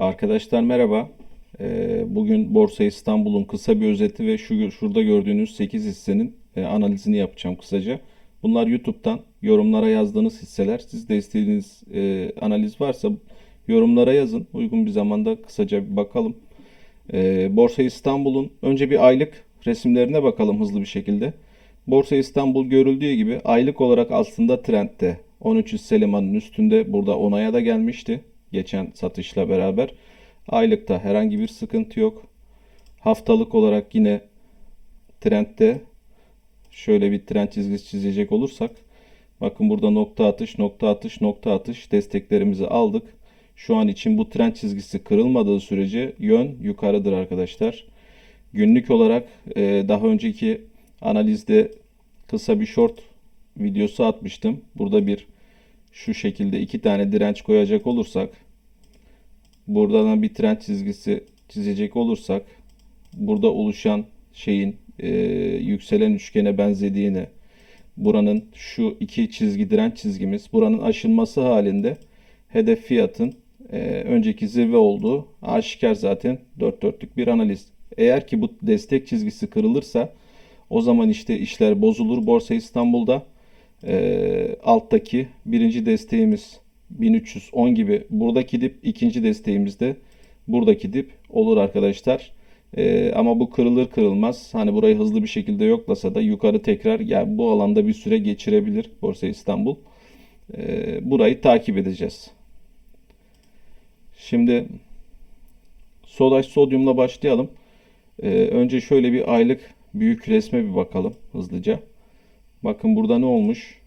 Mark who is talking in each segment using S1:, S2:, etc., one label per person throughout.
S1: Arkadaşlar merhaba. Ee, Bugün Borsa İstanbul'un kısa bir özeti ve şu şurada gördüğünüz 8 hissenin e, analizini yapacağım kısaca. Bunlar YouTube'dan yorumlara yazdığınız hisseler. Siz de istediğiniz e, analiz varsa yorumlara yazın. Uygun bir zamanda kısaca bir bakalım. Ee, Borsa İstanbul'un önce bir aylık resimlerine bakalım hızlı bir şekilde. Borsa İstanbul görüldüğü gibi aylık olarak aslında trendde. 13 hisse limanın üstünde burada onaya da gelmişti. Geçen satışla beraber. Aylıkta herhangi bir sıkıntı yok. Haftalık olarak yine trendde şöyle bir trend çizgisi çizecek olursak bakın burada nokta atış, nokta atış, nokta atış desteklerimizi aldık. Şu an için bu trend çizgisi kırılmadığı sürece yön yukarıdır arkadaşlar. Günlük olarak e, daha önceki analizde kısa bir short videosu atmıştım. Burada bir şu şekilde iki tane direnç koyacak olursak buradan bir trend çizgisi çizecek olursak burada oluşan şeyin e, yükselen üçgene benzediğini buranın şu iki çizgi direnç çizgimiz buranın aşılması halinde hedef fiyatın e, önceki zirve olduğu aşikar zaten dört dörtlük bir analiz. Eğer ki bu destek çizgisi kırılırsa o zaman işte işler bozulur. Borsa İstanbul'da e, alttaki birinci desteğimiz 1310 gibi buradaki dip ikinci desteğimiz de buradaki dip olur arkadaşlar. E, ama bu kırılır kırılmaz hani burayı hızlı bir şekilde yoklasa da yukarı tekrar yani bu alanda bir süre geçirebilir Borsa İstanbul. E, burayı takip edeceğiz. Şimdi sodaş sodyumla başlayalım. E, önce şöyle bir aylık büyük resme bir bakalım hızlıca. Bakın burada ne olmuş?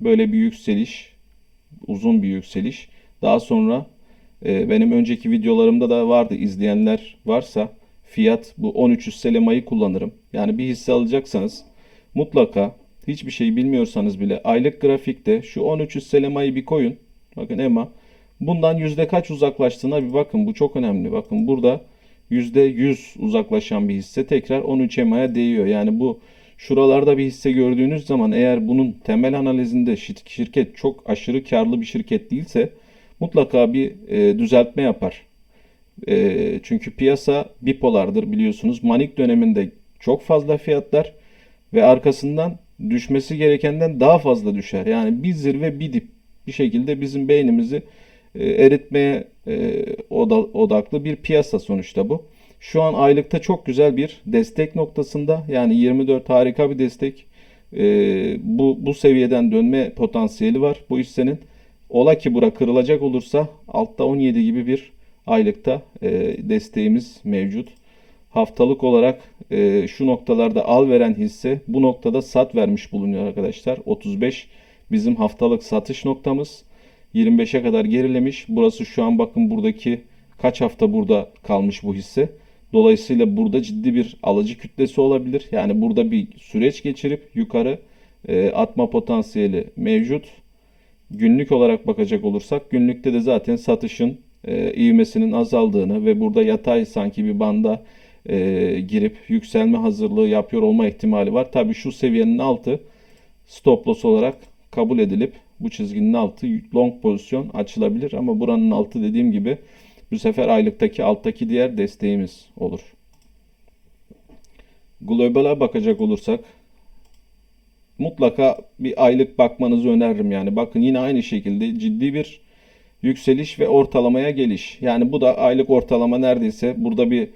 S1: Böyle bir yükseliş, uzun bir yükseliş. Daha sonra e, benim önceki videolarımda da vardı izleyenler varsa fiyat bu 13 hisse kullanırım. Yani bir hisse alacaksanız mutlaka hiçbir şey bilmiyorsanız bile aylık grafikte şu 13 hisse bir koyun. Bakın EMA. Bundan yüzde kaç uzaklaştığına bir bakın. Bu çok önemli. Bakın burada %100 uzaklaşan bir hisse tekrar 13 EMA'ya değiyor. Yani bu şuralarda bir hisse gördüğünüz zaman eğer bunun temel analizinde şirket çok aşırı karlı bir şirket değilse mutlaka bir e, düzeltme yapar. E, çünkü piyasa bipolardır biliyorsunuz. Manik döneminde çok fazla fiyatlar ve arkasından düşmesi gerekenden daha fazla düşer. Yani bir zirve bir dip bir şekilde bizim beynimizi e, eritmeye e, odaklı bir piyasa sonuçta bu. Şu an aylıkta çok güzel bir destek noktasında yani 24 harika bir destek. E, bu, bu seviyeden dönme potansiyeli var bu hissenin. Ola ki bura kırılacak olursa altta 17 gibi bir aylıkta desteğimiz mevcut. Haftalık olarak şu noktalarda al veren hisse bu noktada sat vermiş bulunuyor arkadaşlar. 35 bizim haftalık satış noktamız. 25'e kadar gerilemiş. Burası şu an bakın buradaki kaç hafta burada kalmış bu hisse. Dolayısıyla burada ciddi bir alıcı kütlesi olabilir. Yani burada bir süreç geçirip yukarı e, atma potansiyeli mevcut. Günlük olarak bakacak olursak günlükte de zaten satışın e, ivmesinin azaldığını ve burada yatay sanki bir banda e, girip yükselme hazırlığı yapıyor olma ihtimali var. Tabi şu seviyenin altı stop loss olarak kabul edilip bu çizginin altı long pozisyon açılabilir ama buranın altı dediğim gibi bu sefer aylıktaki alttaki diğer desteğimiz olur. Global'a bakacak olursak mutlaka bir aylık bakmanızı öneririm yani. Bakın yine aynı şekilde ciddi bir yükseliş ve ortalamaya geliş. Yani bu da aylık ortalama neredeyse burada bir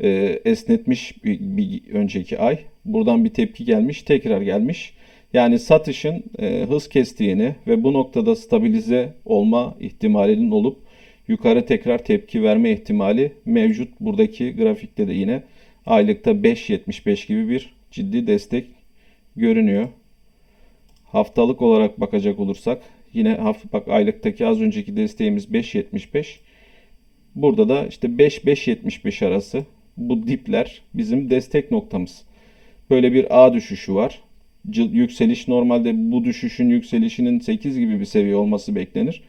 S1: e, esnetmiş bir, bir önceki ay. Buradan bir tepki gelmiş, tekrar gelmiş. Yani satışın e, hız kestiğini ve bu noktada stabilize olma ihtimalinin olup yukarı tekrar tepki verme ihtimali mevcut. Buradaki grafikte de yine aylıkta 5.75 gibi bir ciddi destek görünüyor. Haftalık olarak bakacak olursak yine hafta bak aylıktaki az önceki desteğimiz 5.75. Burada da işte 5-5.75 arası bu dipler bizim destek noktamız. Böyle bir A düşüşü var yükseliş normalde bu düşüşün yükselişinin 8 gibi bir seviye olması beklenir.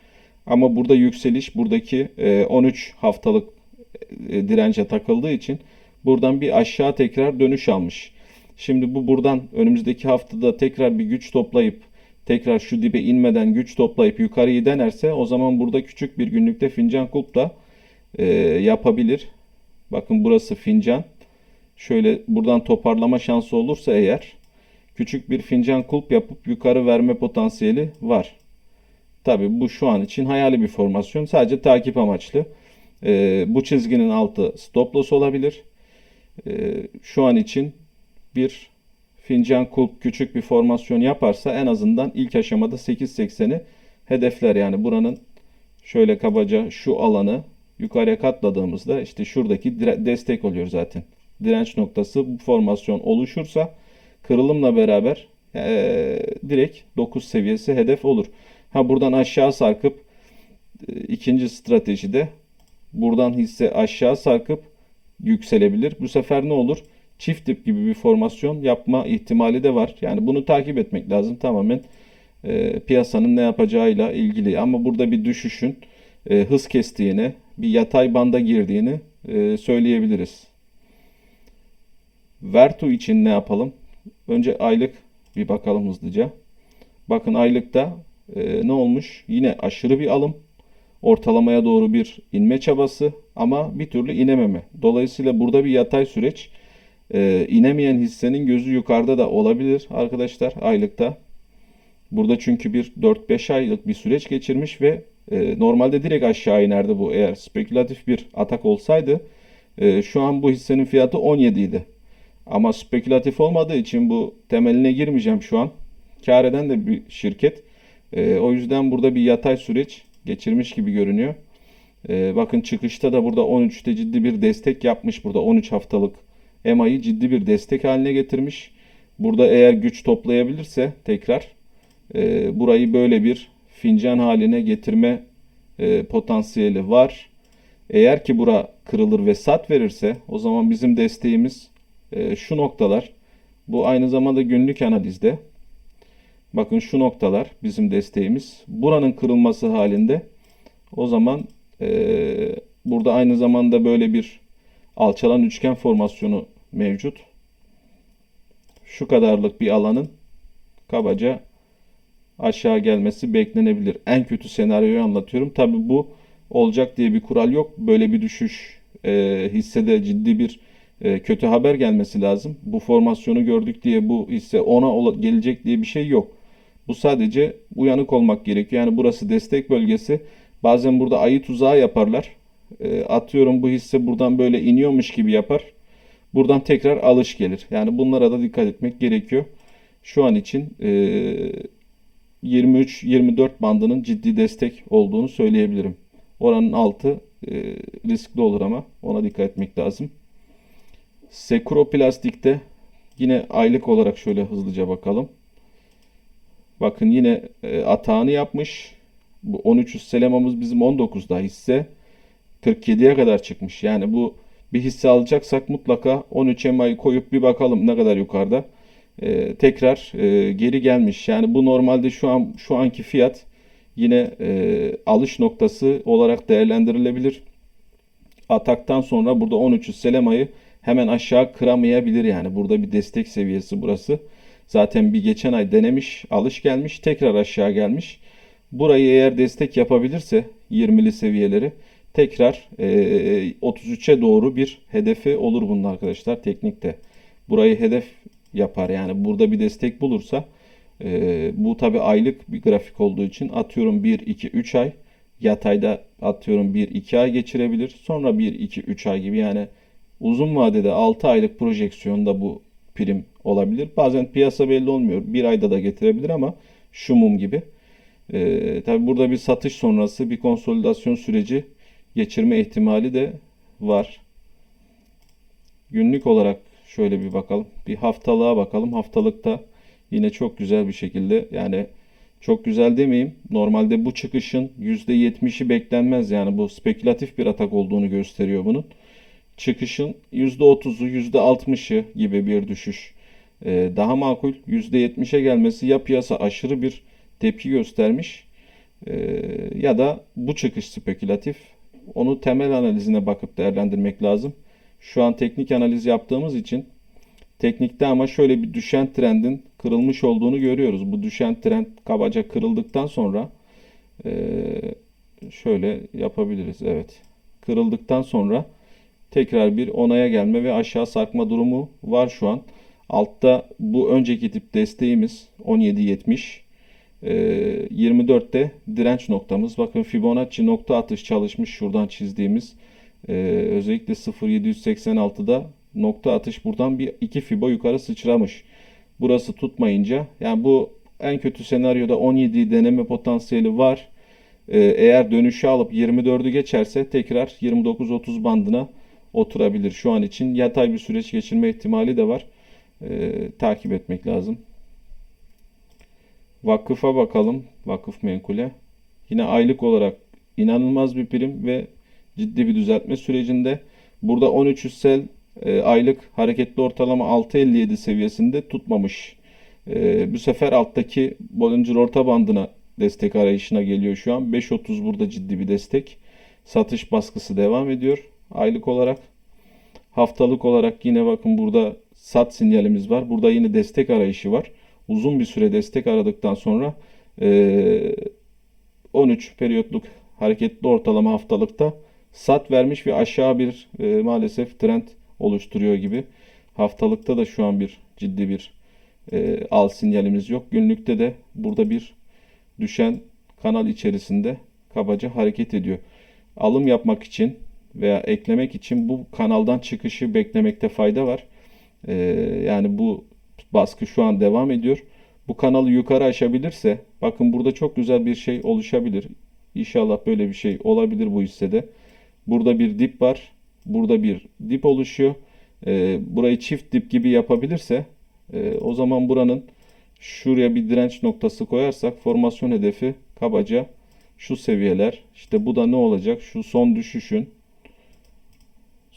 S1: Ama burada yükseliş buradaki 13 e, haftalık e, dirence takıldığı için buradan bir aşağı tekrar dönüş almış. Şimdi bu buradan önümüzdeki haftada tekrar bir güç toplayıp tekrar şu dibe inmeden güç toplayıp yukarıyı denerse o zaman burada küçük bir günlükte fincan kulpta e, yapabilir. Bakın burası fincan. Şöyle buradan toparlama şansı olursa eğer küçük bir fincan kulp yapıp yukarı verme potansiyeli var. Tabii bu şu an için hayali bir formasyon. Sadece takip amaçlı. E, bu çizginin altı stop loss olabilir. E, şu an için bir fincan kulp küçük bir formasyon yaparsa en azından ilk aşamada 8.80'i hedefler. Yani buranın şöyle kabaca şu alanı yukarıya katladığımızda işte şuradaki destek oluyor zaten. Direnç noktası bu formasyon oluşursa kırılımla beraber eee, direkt 9 seviyesi hedef olur. Ha buradan aşağı sarkıp e, ikinci stratejide buradan hisse aşağı sarkıp yükselebilir. Bu sefer ne olur? Çift dip gibi bir formasyon yapma ihtimali de var. Yani bunu takip etmek lazım tamamen e, piyasanın ne yapacağıyla ilgili. Ama burada bir düşüşün e, hız kestiğini, bir yatay banda girdiğini e, söyleyebiliriz. Vertu için ne yapalım? Önce aylık bir bakalım hızlıca. Bakın aylıkta e, ne olmuş? Yine aşırı bir alım. Ortalamaya doğru bir inme çabası ama bir türlü inememe. Dolayısıyla burada bir yatay süreç. E, inemeyen hissenin gözü yukarıda da olabilir arkadaşlar aylıkta. Burada çünkü bir 4-5 aylık bir süreç geçirmiş ve e, normalde direkt aşağı inerdi bu. Eğer spekülatif bir atak olsaydı e, şu an bu hissenin fiyatı 17 idi. Ama spekülatif olmadığı için bu temeline girmeyeceğim şu an. Kâr eden de bir şirket. E, o yüzden burada bir yatay süreç geçirmiş gibi görünüyor. E, bakın çıkışta da burada 13'te ciddi bir destek yapmış. Burada 13 haftalık EMA'yı ciddi bir destek haline getirmiş. Burada eğer güç toplayabilirse tekrar e, burayı böyle bir fincan haline getirme e, potansiyeli var. Eğer ki bura kırılır ve sat verirse o zaman bizim desteğimiz e, şu noktalar. Bu aynı zamanda günlük analizde. Bakın şu noktalar bizim desteğimiz. Buranın kırılması halinde o zaman e, burada aynı zamanda böyle bir alçalan üçgen formasyonu mevcut. Şu kadarlık bir alanın kabaca aşağı gelmesi beklenebilir. En kötü senaryoyu anlatıyorum. Tabii bu olacak diye bir kural yok. Böyle bir düşüş e, hissede ciddi bir e, kötü haber gelmesi lazım. Bu formasyonu gördük diye bu hisse ona gelecek diye bir şey yok. Bu sadece uyanık olmak gerekiyor. Yani burası destek bölgesi. Bazen burada ayı tuzağı yaparlar. E, atıyorum bu hisse buradan böyle iniyormuş gibi yapar. Buradan tekrar alış gelir. Yani bunlara da dikkat etmek gerekiyor. Şu an için e, 23-24 bandının ciddi destek olduğunu söyleyebilirim. Oranın altı e, riskli olur ama ona dikkat etmek lazım. Sekuro Plastik'te yine aylık olarak şöyle hızlıca bakalım. Bakın yine e, atağını yapmış. Bu 1300 selemamız bizim 19'da hisse 47'ye kadar çıkmış. Yani bu bir hisse alacaksak mutlaka 13 EMA'yı koyup bir bakalım ne kadar yukarıda. Ee, tekrar e, geri gelmiş. Yani bu normalde şu an şu anki fiyat yine e, alış noktası olarak değerlendirilebilir. Ataktan sonra burada 1300 Selema'yı hemen aşağı kıramayabilir yani. Burada bir destek seviyesi burası. Zaten bir geçen ay denemiş, alış gelmiş, tekrar aşağı gelmiş. Burayı eğer destek yapabilirse 20'li seviyeleri tekrar e, 33'e doğru bir hedefi olur bunun arkadaşlar teknikte. Burayı hedef yapar yani burada bir destek bulursa e, bu tabi aylık bir grafik olduğu için atıyorum 1 2 3 ay yatayda atıyorum 1 2 ay geçirebilir. Sonra 1 2 3 ay gibi yani uzun vadede 6 aylık projeksiyonda bu prim olabilir. Bazen piyasa belli olmuyor. Bir ayda da getirebilir ama şu mum gibi. E, tabi burada bir satış sonrası bir konsolidasyon süreci geçirme ihtimali de var. Günlük olarak şöyle bir bakalım. Bir haftalığa bakalım. Haftalıkta yine çok güzel bir şekilde yani çok güzel demeyeyim. Normalde bu çıkışın %70'i beklenmez. Yani bu spekülatif bir atak olduğunu gösteriyor bunun. Çıkışın %30'u %60'ı gibi bir düşüş. Ee, daha makul %70'e gelmesi ya piyasa aşırı bir tepki göstermiş ee, ya da bu çıkış spekülatif. Onu temel analizine bakıp değerlendirmek lazım. Şu an teknik analiz yaptığımız için teknikte ama şöyle bir düşen trendin kırılmış olduğunu görüyoruz. Bu düşen trend kabaca kırıldıktan sonra eee, şöyle yapabiliriz. Evet. kırıldıktan sonra tekrar bir onaya gelme ve aşağı sarkma durumu var şu an. Altta bu önceki tip desteğimiz 17.70. Ee, 24'te direnç noktamız. Bakın Fibonacci nokta atış çalışmış şuradan çizdiğimiz. Ee, özellikle 0.786'da nokta atış buradan bir iki fibo yukarı sıçramış. Burası tutmayınca yani bu en kötü senaryoda 17 deneme potansiyeli var. Ee, eğer dönüşü alıp 24'ü geçerse tekrar 29-30 bandına oturabilir. Şu an için yatay bir süreç geçirme ihtimali de var. Ee, takip etmek lazım. Vakıfa bakalım. Vakıf menkule. Yine aylık olarak inanılmaz bir prim ve ciddi bir düzeltme sürecinde. Burada 13 sel e, aylık hareketli ortalama 6.57 seviyesinde tutmamış. E, bu sefer alttaki Bollinger orta bandına destek arayışına geliyor şu an. 5.30 burada ciddi bir destek. Satış baskısı devam ediyor aylık olarak. Haftalık olarak yine bakın burada sat sinyalimiz var. Burada yine destek arayışı var. Uzun bir süre destek aradıktan sonra e, 13 periyotluk hareketli ortalama haftalıkta sat vermiş ve aşağı bir maalesef trend oluşturuyor gibi. Haftalıkta da şu an bir ciddi bir al sinyalimiz yok. Günlükte de burada bir düşen kanal içerisinde kabaca hareket ediyor. Alım yapmak için veya eklemek için bu kanaldan çıkışı beklemekte fayda var. E, yani bu baskı şu an devam ediyor. Bu kanalı yukarı aşabilirse bakın burada çok güzel bir şey oluşabilir. İnşallah böyle bir şey olabilir bu hissede. Burada bir dip var. Burada bir dip oluşuyor. E, burayı çift dip gibi yapabilirse e, o zaman buranın şuraya bir direnç noktası koyarsak formasyon hedefi kabaca şu seviyeler. İşte bu da ne olacak? Şu son düşüşün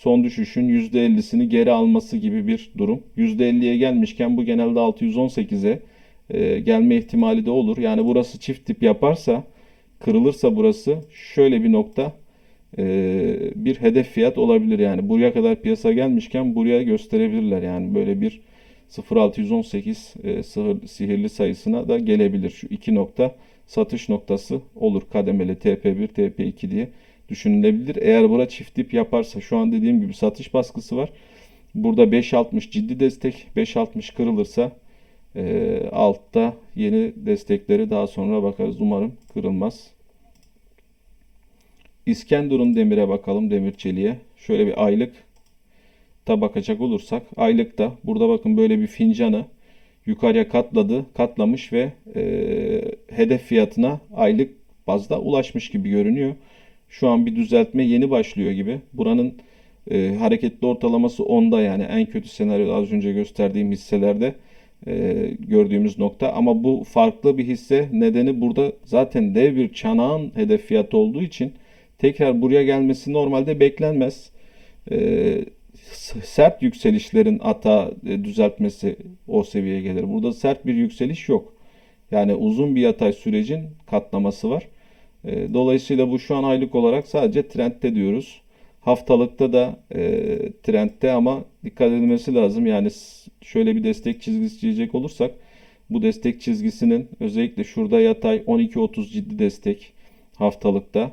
S1: son düşüşün %50'sini geri alması gibi bir durum. %50'ye gelmişken bu genelde 618'e e, gelme ihtimali de olur. Yani burası çift dip yaparsa kırılırsa burası şöyle bir nokta e, bir hedef fiyat olabilir. Yani buraya kadar piyasa gelmişken buraya gösterebilirler. Yani böyle bir 0618 e, sihir, sihirli sayısına da gelebilir. Şu iki nokta satış noktası olur kademeli TP1, TP2 diye düşünülebilir. Eğer bura çift dip yaparsa şu an dediğim gibi satış baskısı var. Burada 5.60 ciddi destek. 5.60 kırılırsa e, altta yeni destekleri daha sonra bakarız. Umarım kırılmaz. İskenderun demire bakalım demir çeliğe. Şöyle bir aylık ta bakacak olursak aylıkta burada bakın böyle bir fincanı yukarıya katladı, katlamış ve e, hedef fiyatına aylık bazda ulaşmış gibi görünüyor. Şu an bir düzeltme yeni başlıyor gibi. Buranın e, hareketli ortalaması 10'da yani en kötü senaryo az önce gösterdiğim hisselerde e, gördüğümüz nokta. Ama bu farklı bir hisse nedeni burada zaten dev bir çanağın hedef fiyatı olduğu için tekrar buraya gelmesi normalde beklenmez. E, sert yükselişlerin ata e, düzeltmesi o seviyeye gelir. Burada sert bir yükseliş yok. Yani uzun bir yatay sürecin katlaması var. E, dolayısıyla bu şu an aylık olarak sadece trendte diyoruz. Haftalıkta da e, trendte ama dikkat edilmesi lazım. Yani şöyle bir destek çizgisi çizecek olursak bu destek çizgisinin özellikle şurada yatay 12-30 ciddi destek haftalıkta.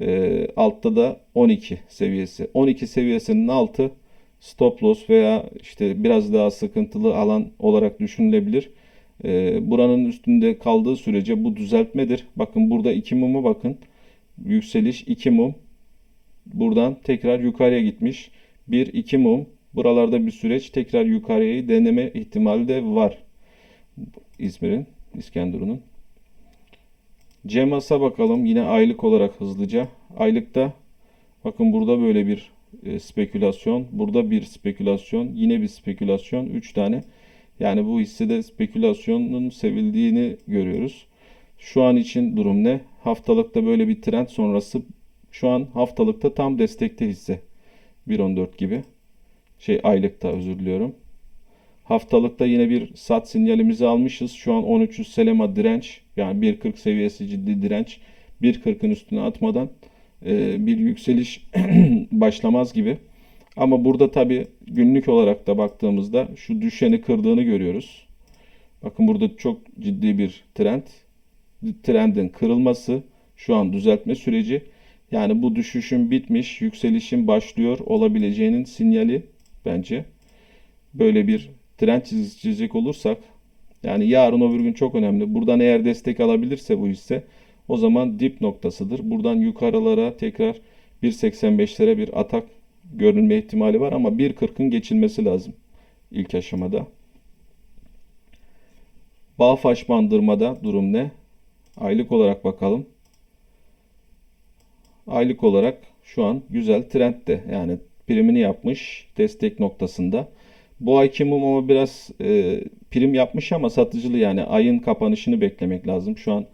S1: E, altta da 12 seviyesi. 12 seviyesinin altı stop loss veya işte biraz daha sıkıntılı alan olarak düşünülebilir. E, buranın üstünde kaldığı sürece bu düzeltmedir. Bakın burada iki mumu bakın. Yükseliş iki mum. Buradan tekrar yukarıya gitmiş. Bir iki mum. Buralarda bir süreç tekrar yukarıya deneme ihtimali de var. İzmir'in, İskenderun'un. Cemas'a bakalım. Yine aylık olarak hızlıca. Aylıkta bakın burada böyle bir e, spekülasyon. Burada bir spekülasyon. Yine bir spekülasyon. 3 tane. Yani bu hissede spekülasyonun sevildiğini görüyoruz. Şu an için durum ne? Haftalıkta böyle bir trend sonrası şu an haftalıkta tam destekte hisse. 1.14 gibi. Şey aylıkta özür diliyorum. Haftalıkta yine bir sat sinyalimizi almışız. Şu an 1300 selema direnç. Yani 1.40 seviyesi ciddi direnç. 1.40'ın üstüne atmadan bir yükseliş başlamaz gibi. Ama burada tabi günlük olarak da baktığımızda şu düşeni kırdığını görüyoruz. Bakın burada çok ciddi bir trend. Trendin kırılması şu an düzeltme süreci Yani bu düşüşün bitmiş, yükselişin başlıyor olabileceğinin sinyali bence. Böyle bir trend çizecek olursak yani yarın öbür gün çok önemli. Buradan eğer destek alabilirse bu hisse o zaman dip noktasıdır. Buradan yukarılara tekrar 1.85'lere bir atak görülme ihtimali var ama 1.40'ın geçilmesi lazım ilk aşamada. Bağfaş bandırmada durum ne? Aylık olarak bakalım. Aylık olarak şu an güzel trendde. Yani primini yapmış destek noktasında. Bu ayki mum ama biraz e, prim yapmış ama satıcılı yani ayın kapanışını beklemek lazım. Şu an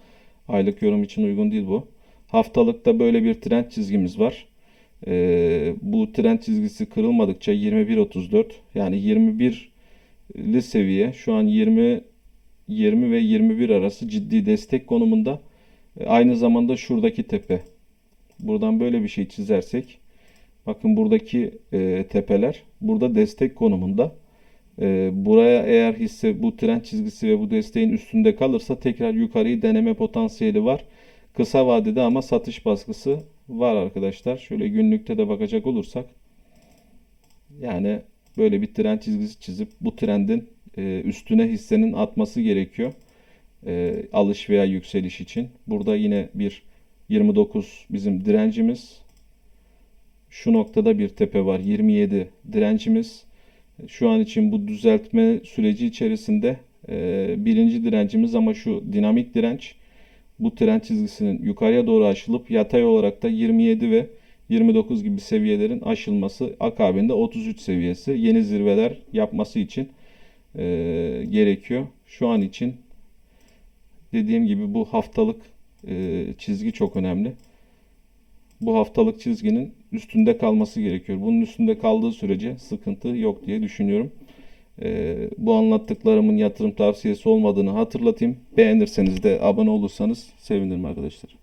S1: aylık yorum için uygun değil bu. Haftalıkta böyle bir trend çizgimiz var. E, bu trend çizgisi kırılmadıkça 21.34 yani 21'li seviye şu an 20 20 ve 21 arası ciddi destek konumunda. E, Aynı zamanda şuradaki tepe. Buradan böyle bir şey çizersek bakın buradaki e, tepeler burada destek konumunda. E, buraya eğer hisse bu trend çizgisi ve bu desteğin üstünde kalırsa tekrar yukarıyı deneme potansiyeli var. Kısa vadede ama satış baskısı var arkadaşlar. Şöyle günlükte de bakacak olursak yani böyle bir trend çizgisi çizip bu trendin e, üstüne hissenin atması gerekiyor. E, alış veya yükseliş için. Burada yine bir 29 bizim direncimiz. Şu noktada bir tepe var. 27 direncimiz. Şu an için bu düzeltme süreci içerisinde e, birinci direncimiz ama şu dinamik direnç bu trend çizgisinin yukarıya doğru aşılıp yatay olarak da 27 ve 29 gibi seviyelerin aşılması akabinde 33 seviyesi yeni zirveler yapması için e, gerekiyor. Şu an için dediğim gibi bu haftalık e, çizgi çok önemli. Bu haftalık çizginin üstünde kalması gerekiyor. Bunun üstünde kaldığı sürece sıkıntı yok diye düşünüyorum. E, bu anlattıklarımın yatırım tavsiyesi olmadığını hatırlatayım. Beğenirseniz de abone olursanız sevinirim arkadaşlar.